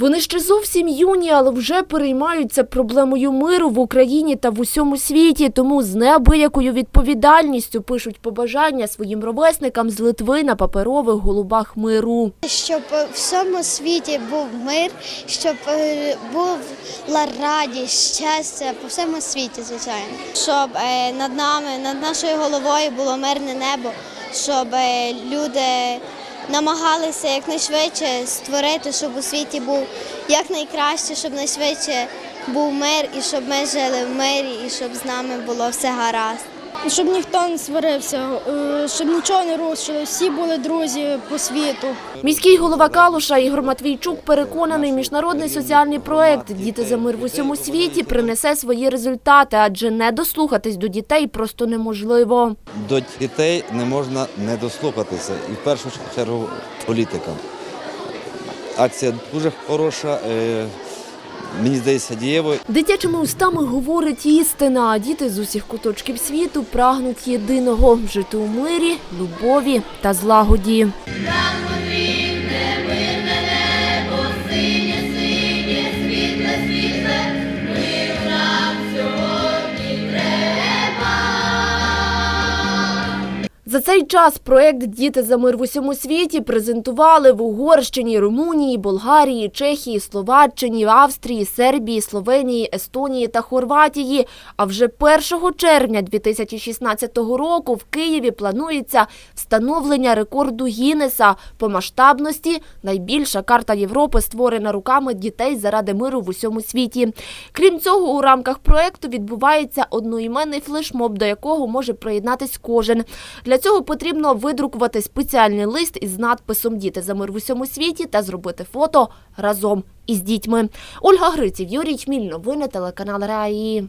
Вони ще зовсім юні, але вже переймаються проблемою миру в Україні та в усьому світі. Тому з неабиякою відповідальністю пишуть побажання своїм ровесникам з Литви на паперових голубах миру. щоб в всьому світі був мир, щоб е, була радість, щастя по всьому світі, звичайно. Щоб е, над нами, над нашою головою було мирне небо, щоб е, люди намагалися якнайшвидше створити, щоб у світі був якнайкраще, щоб найшвидше був мир і щоб ми жили в мирі, і щоб з нами було все гаразд. Щоб ніхто не сварився, е, щоб нічого не рушило, всі були друзі по світу. Міський голова Калуша Ігор Матвійчук переконаний, міжнародний соціальний проект Діти за мир в усьому світі принесе свої результати, адже не дослухатись до дітей просто неможливо. До дітей не можна не дослухатися, і в першу чергу політикам. Акція дуже хороша, е, мені здається, дієвою. Дитячими устами говорить істина, а діти з усіх куточків світу прагнуть єдиного жити у мирі, любові та злагоді. За цей час проект Діти за мир в усьому світі презентували в Угорщині, Румунії, Болгарії, Чехії, Словаччині, Австрії, Сербії, Словенії, Естонії та Хорватії. А вже 1 червня 2016 року в Києві планується встановлення рекорду Гіннеса по масштабності. Найбільша карта Європи створена руками дітей заради миру в усьому світі. Крім цього, у рамках проекту відбувається одноіменний флешмоб, до якого може приєднатись кожен. Для цього потрібно видрукувати спеціальний лист із надписом Діти за мир в усьому світі та зробити фото разом із дітьми. Ольга Гриців, Юрій Чміль, новини телеканал Раї.